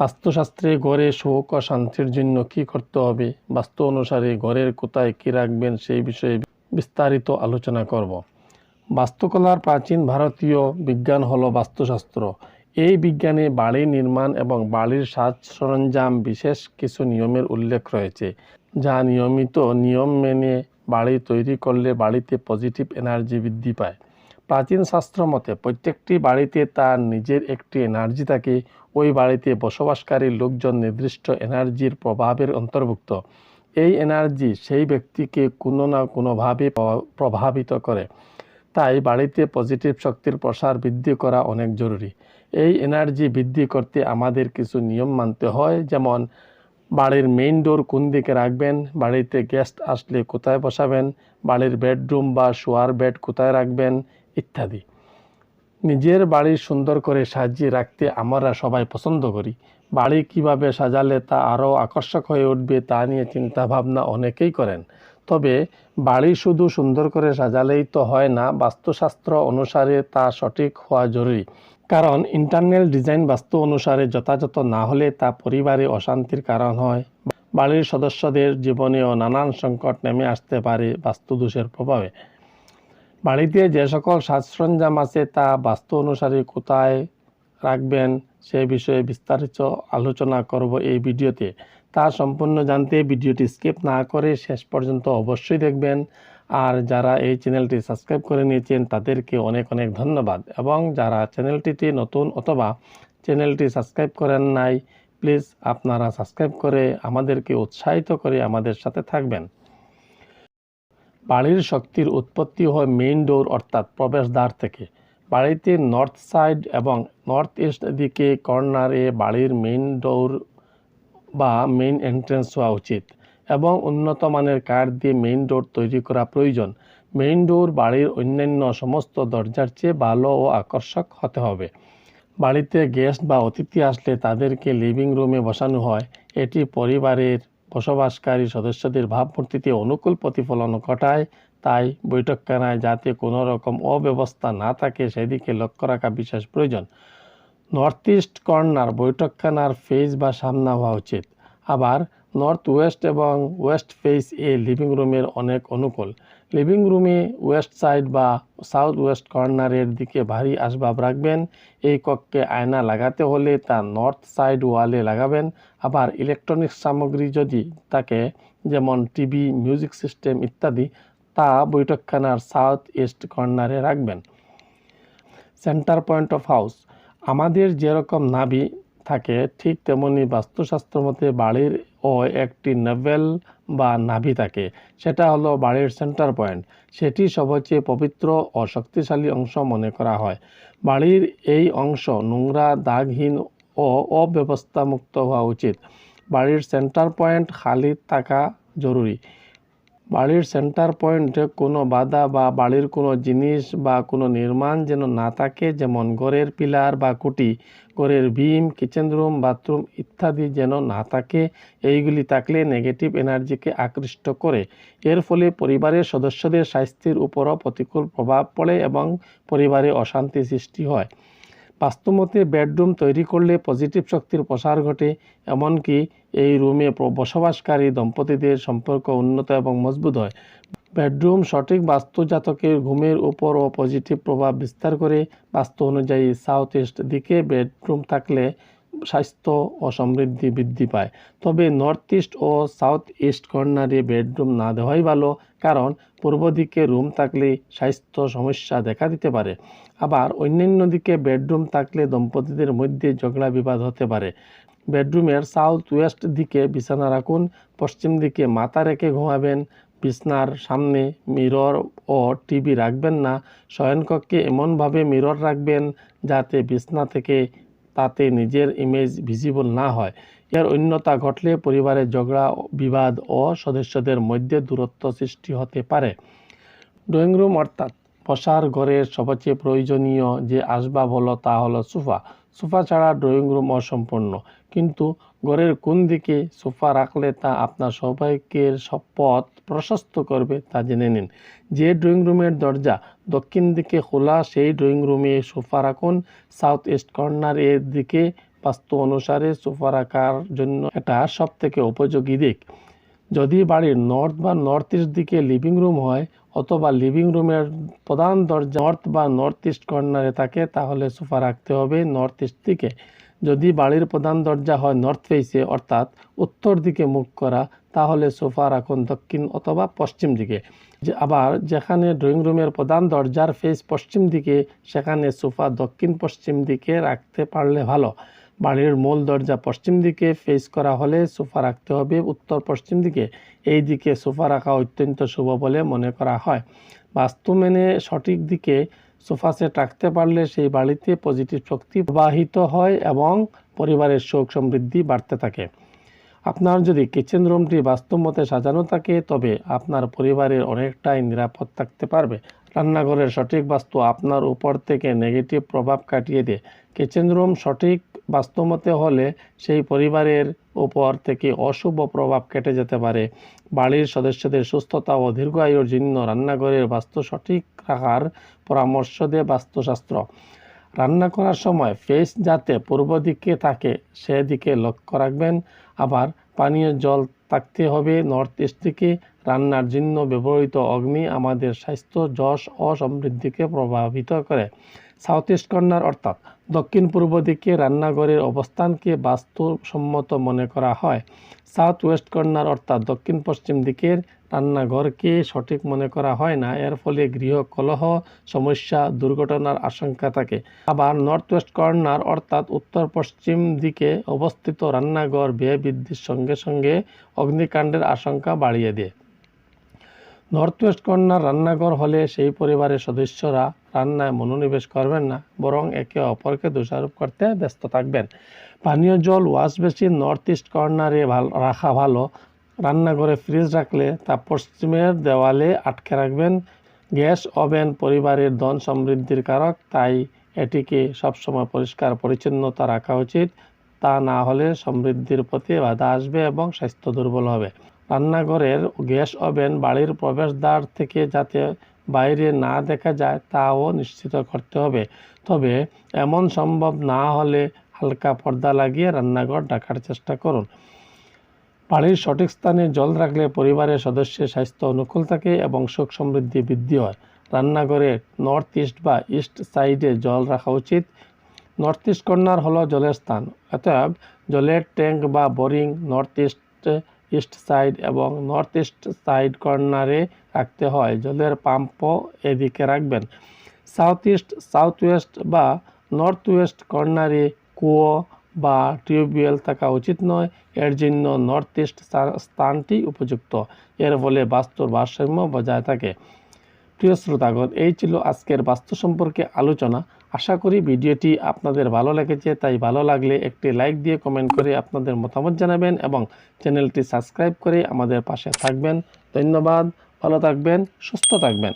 বাস্তুশাস্ত্রে গড়ে সুখ ও শান্তির জন্য কি করতে হবে? বাস্তু অনুসারে ঘরের কোথায় কি রাখবেন সেই বিষয়ে বিস্তারিত আলোচনা করব। বাস্তুকলার প্রাচীন ভারতীয় বিজ্ঞান হলো বাস্তুশাস্ত্র। এই বিজ্ঞানে বাড়ি নির্মাণ এবং বাড়ির সাজ সরঞ্জাম বিশেষ কিছু নিয়মের উল্লেখ রয়েছে, যা নিয়মিত নিয়ম মেনে বাড়ি তৈরি করলে বাড়িতে পজিটিভ এনার্জি বৃদ্ধি পায়। প্রাচীন শাস্ত্র মতে প্রত্যেকটি বাড়িতে তার নিজের একটি এনার্জি থাকে। ওই বাড়িতে বসবাসকারী লোকজন নির্দিষ্ট এনার্জির প্রভাবের অন্তর্ভুক্ত। এই এনার্জি সেই ব্যক্তিকে কোনো না কোনোভাবে প্রভা- প্রভাবিত করে। তাই বাড়িতে পজিটিভ শক্তির প্রসার বৃদ্ধি করা অনেক জরুরি। এই এনার্জি বৃদ্ধি করতে আমাদের কিছু নিয়ম মানতে হয়, যেমন বাড়ির মেইন ডোর কোন দিকে রাখবেন, বাড়িতে গেস্ট আসলে কোথায় বসাবেন, বাড়ির বেডরুম বা শোয়ার বেড কোথায় রাখবেন ইত্যাদি। নিজের বাড়ি সুন্দর করে সাজিয়ে রাখতে আমরা সবাই পছন্দ করি। বাড়ি কীভাবে সাজালে তা আরও আকর্ষক হয়ে উঠবে তা নিয়ে চিন্তা ভাবনা অনেকেই করেন। তবে বাড়ি শুধু সুন্দর করে সাজালেই তো হয় না, বাস্তুশাস্ত্র অনুসারে তা সঠিক হওয়া জরুরি। কারণ ইন্টারনাল ডিজাইন বাস্তু অনুসারে যথাযথ না হলে তা পরিবারে অশান্তির কারণ হয়। বাড়ির সদস্যদের জীবনেও নানান সংকট নেমে আসতে পারে বাস্তুদোষের প্রভাবে। বাড়িতে যে সকল সাজ সরঞ্জাম আছে তা বাস্তু অনুসারে কোথায় রাখবেন, সে বিষয়ে বিস্তারিত আলোচনা করব এই ভিডিওতে। তা সম্পূর্ণ জানতে ভিডিওটি স্কিপ না করে শেষ পর্যন্ত অবশ্যই দেখবেন। আর যারা এই চ্যানেলটি সাবস্ক্রাইব করে নিয়েছেন, তাদেরকে অনেক অনেক ধন্যবাদ। এবং যারা চ্যানেলটিতে নতুন অথবা চ্যানেলটি সাবস্ক্রাইব করেন নাই, প্লিজ আপনারা সাবস্ক্রাইব করে আমাদেরকে উৎসাহিত করে আমাদের সাথে থাকবেন। বাড়ির শক্তির উৎপত্তি হয় মেইন ডোর অর্থাৎ প্রবেশদ্বার থেকে। বাড়িতে নর্থ সাইড এবং নর্থ ইস্ট দিকে কর্নারে বাড়ির মেইন ডোর বা মেইন এন্ট্রেন্স হওয়া উচিত এবং উন্নত মানের কাঠ দিয়ে মেইন ডোর তৈরি করা প্রয়োজন। মেইন ডোর বাড়ির অন্যান্য সমস্ত দরজার চেয়ে ভালো ও আকর্ষক হতে হবে। বাড়িতে গেস্ট বা অতিথি আসলে তাদেরকে লিভিং রুমে বসানো হয়। এটি পরিবারের বসবাসকারী সদস্যদের ভাবমূর্তিতে অনুকূল প্রতিফলন ঘটায়। তাই বৈঠকখানায় যাতে কোনো রকম অব্যবস্থা না থাকে, সেদিকে লক্ষ্য রাখা বিশেষ প্রয়োজন। নর্থ ইস্ট কর্নার বৈঠকখানার ফেজ বা সামনা হওয়া উচিত। আবার নর্থ ওয়েস্ট এবং ওয়েস্ট ফেস এ লিভিং রুমের অনেক অনুকূল। লিভিং রুমে ওয়েস্ট সাইড বা সাউথ ওয়েস্ট কর্নারের দিকে ভারী আসবাব রাখবেন। এই কক্ষে আয়না লাগাতে হলে তা নর্থ সাইড ওয়ালে লাগাবেন। আবার ইলেকট্রনিক্স সামগ্রী যদি থাকে, যেমন টিভি, মিউজিক সিস্টেম ইত্যাদি, তা বৈঠকখানার সাউথ ইস্ট কর্নারে রাখবেন। Centre point of house. আমাদের যেরকম নাভি থাকে, ঠিক তেমনি বাস্তুশাস্ত্র মতে বাড়ির ও একটি নেভেল বা নাভি থাকে। সেটা হলো বাড়ির সেন্টার পয়েন্ট সেটি সবচেয়ে পবিত্র ও শক্তিশালী অংশ মনে করা হয়। বাড়ির এই অংশ নোংরা, দাগহীন ও অব্যবস্থামুক্ত হওয়া উচিত। বাড়ির সেন্টার পয়েন্ট খালি থাকা জরুরি। বাড়ির সেন্টার পয়েন্টে কোনো বাধা বা বাড়ির কোনো জিনিস বা কোনো নির্মাণ যেন না থাকে, যেমন ঘরের পিলার বা কুটি ঘরের ভীম কিচেন রুম বাথরুম ইত্যাদি যেন না থাকে, এইগুলি থাকলে নেগেটিভ এনার্জিকে আকৃষ্ট করে। এর ফলে পরিবারের সদস্যদের স্বাস্থ্যের উপরও প্রতিকূল প্রভাব পড়ে এবং পরিবারে অশান্তি সৃষ্টি হয়। বাস্তুমতে বেডরুম তৈরি করলে পজিটিভ শক্তির প্রসার ঘটে, এমনকি এই রুমে বসবাসকারী দম্পতিদের সম্পর্ক উন্নত এবং মজবুত হয়। বেডরুম সঠিক বাস্তু ঘুমের উপর ও পজিটিভ প্রভাব বিস্তার করে। বাস্তু অনুযায়ী সাউথ ইস্ট দিকে বেডরুম থাকলে স্বাস্থ্য ও সমৃদ্ধি বৃদ্ধি পায়। তবে নর্থ ইস্ট ও সাউথ ইস্ট কর্নারে বেডরুম না দেওয়াই ভালো, কারণ পূর্ব দিকে রুম থাকলে স্বাস্থ্য সমস্যা দেখা দিতে পারে। আবার অন্যান্য দিকে বেডরুম থাকলে দম্পতিদের মধ্যে ঝগড়া বিবাদ হতে পারে। বেডরুমের সাউথ ওয়েস্ট দিকে বিছানা রাখুন, পশ্চিম দিকে মাথা রেখে ঘুমাবেন, বিছনার সামনে মিরর ও টিভি রাখবেন না, শয়নকক্ষে এমনভাবে মিরর রাখবেন যাতে বিছনা থেকে তাতে নিজের ইমেজ ভিজিবল না হয়। এর অন্যতা ঘটলে পরিবারের ঝগড়া, বিবাদ ও সদস্যদের মধ্যে দূরত্ব সৃষ্টি হতে পারে। ড্রয়িং রুম অর্থাৎ বসার ঘরের সবচেয়ে প্রয়োজনীয় যে আসবাব হলো তা হলো সোফা। সোফা ছাড়া ড্রয়িং রুম অসম্পূর্ণ। কিন্তু ঘরের কোন দিকে সোফা রাখলে তা আপনার সৌভাগ্যের সব পথ প্রশস্ত করবে তা জেনে নিন। যে ড্রয়িং রুমের দরজা দক্ষিণ দিকে খোলা, সেই ড্রয়িং রুমে সোফা রাখুন। সাউথ ইস্ট কর্নার এর দিকে বাস্তু অনুসারে সোফা রাখার জন্য এটা সব থেকে উপযোগী দিক। যদি বাড়ির নর্থ বা নর্থ ইস্ট দিকে লিভিং রুম হয় অথবা লিভিং রুমের প্রধান দরজা নর্থ বা নর্থ ইস্ট কর্নারে থাকে, তাহলে সোফা রাখতে হবে নর্থ ইস্ট দিকে। যদি বাড়ির প্রধান দরজা হয় নর্থ ফেসে অর্থাৎ উত্তর দিকে মুখ করা, তাহলে সোফা রাখুন দক্ষিণ অথবা পশ্চিম দিকে। যে আবার যেখানে ড্রয়িং রুমের প্রধান দরজার ফেস পশ্চিম দিকে, সেখানে সোফা দক্ষিণ পশ্চিম দিকে রাখতে পারলে ভালো। বাড়ির মূল দরজা পশ্চিম দিকে ফেস করা হলে সোফা রাখতে হবে। উত্তর পশ্চিম দিকে এই দিকে সোফা রাখা অত্যন্ত শুভ বলে মনে করা হয়। বাস্তু মেনে সঠিক দিকে সোফা সেট রাখতে পারলে সেই বাড়িতে পজিটিভ শক্তি প্রবাহিত হয় এবং পরিবারের সুখ সমৃদ্ধি বাড়তে থাকে। আপনার যদি কিচেন রুমটি বাস্তবমতে সাজানো থাকে, তবে আপনার পরিবারের অনেকটাই নিরাপদ থাকতে পারবে। রান্নাঘরের সঠিক বাস্তু আপনার উপর থেকে নেগেটিভ প্রভাব কাটিয়ে দেয়। কিচেন রুম সঠিক বাস্তবতে হলে সেই পরিবারের উপর থেকে অশুভ প্রভাব কেটে যেতে পারে। বাড়ির সদস্যদের সুস্থতা ও দীর্ঘায়ুর জন্য রান্নাঘরের বাস্তু সঠিক রাখার পরামর্শ দেয় বাস্তুশাস্ত্র। রান্না করার সময় ফেস যাতে পূর্ব দিকে থাকে, সেদিকে লক্ষ্য রাখবেন। আবার পানীয় জল থাকতে হবে নর্থ ইস্ট থেকে। রান্নার জন্য ব্যবহৃত অগ্নি আমাদের স্বাস্থ্য, যশ ও সমৃদ্ধিকে প্রভাবিত করে। সাউথ ইস্ট কর্নার অর্থাৎ দক্ষিণ পূর্ব দিকে রান্নাঘরের অবস্থানকে বাস্তুসম্মত মনে করা হয়। সাউথ ওয়েস্ট কর্নার অর্থাৎ দক্ষিণ পশ্চিম দিকের রান্নাঘরকে সঠিক মনে করা হয় না। এর ফলে গৃহ কলহ সমস্যা, দুর্ঘটনার আশঙ্কা থাকে। আবার নর্থ ওয়েস্ট কর্নার অর্থাৎ উত্তর পশ্চিম দিকে অবস্থিত রান্নাঘর ব্যয় বৃদ্ধির সঙ্গে সঙ্গে অগ্নিকাণ্ডের আশঙ্কা বাড়িয়ে দেয়। নর্থ ওয়েস্ট কর্নার রান্নাঘর হলে সেই পরিবারের সদস্যরা রান্নায় মনোনিবেশ করবেন না, বরং একে অপরকে দোষারোপ করতে ব্যস্ত থাকবেন। পানীয় জল ওয়াশ বেসিন নর্থ ইস্ট কর্নারে ভালো, রাখা ভালো। রান্নাঘরে ফ্রিজ রাখলে তা পশ্চিমের দেওয়ালে আটকে রাখবেন। গ্যাস ওভেন পরিবারের ধন সমৃদ্ধির কারক, তাই এটিকে সবসময় পরিষ্কার পরিচ্ছন্নতা রাখা উচিত। তা না হলে সমৃদ্ধির প্রতি বাধা আসবে এবং স্বাস্থ্য দুর্বল হবে। রান্নাঘরের গ্যাস ওভেন বাড়ির প্রবেশদ্বার থেকে যাতে বাইরে না দেখা যায় তাও নিশ্চিত করতে হবে। তবে এমন সম্ভব না হলে হালকা পর্দা লাগিয়ে রান্নাঘর ঢাকার চেষ্টা করুন। বাড়ির সঠিক স্থানে জল রাখলে পরিবারের সদস্যের স্বাস্থ্য অনুকূল থাকে এবং সুখ সমৃদ্ধি বৃদ্ধি হয়। রান্নাঘরে নর্থ ইস্ট বা ইস্ট সাইডে জল রাখা উচিত। নর্থ ইস্ট কর্নার হলো জলের স্থান। অতএব জলের ট্যাঙ্ক বা boring north east east side এবং নর্থ ইস্ট সাইড কর্নারে রাখতে হয়। জলের পাম্পও এদিকে রাখবেন। সাউথ ইস্ট, সাউথ ওয়েস্ট বা নর্থ ওয়েস্ট কর্নারে কুয়ো বা টিউবওয়েল থাকা উচিত নয়। এর জন্য নর্থ ইস্ট স্থানটি উপযুক্ত। এর ফলে বাস্তুর ভারসাম্য বজায় থাকে। প্রিয় শ্রোতাগণ এই ছিল আজকের বাস্তু সম্পর্কে আলোচনা। আশা করি ভিডিওটি আপনাদের ভালো লেগেছে, তাই ভালো লাগলে একটি লাইক দিয়ে কমেন্ট করে আপনাদের মতামত জানাবেন এবং চ্যানেলটি সাবস্ক্রাইব করে আমাদের পাশে থাকবেন। ধন্যবাদ, ভালো থাকবেন, সুস্থ থাকবেন।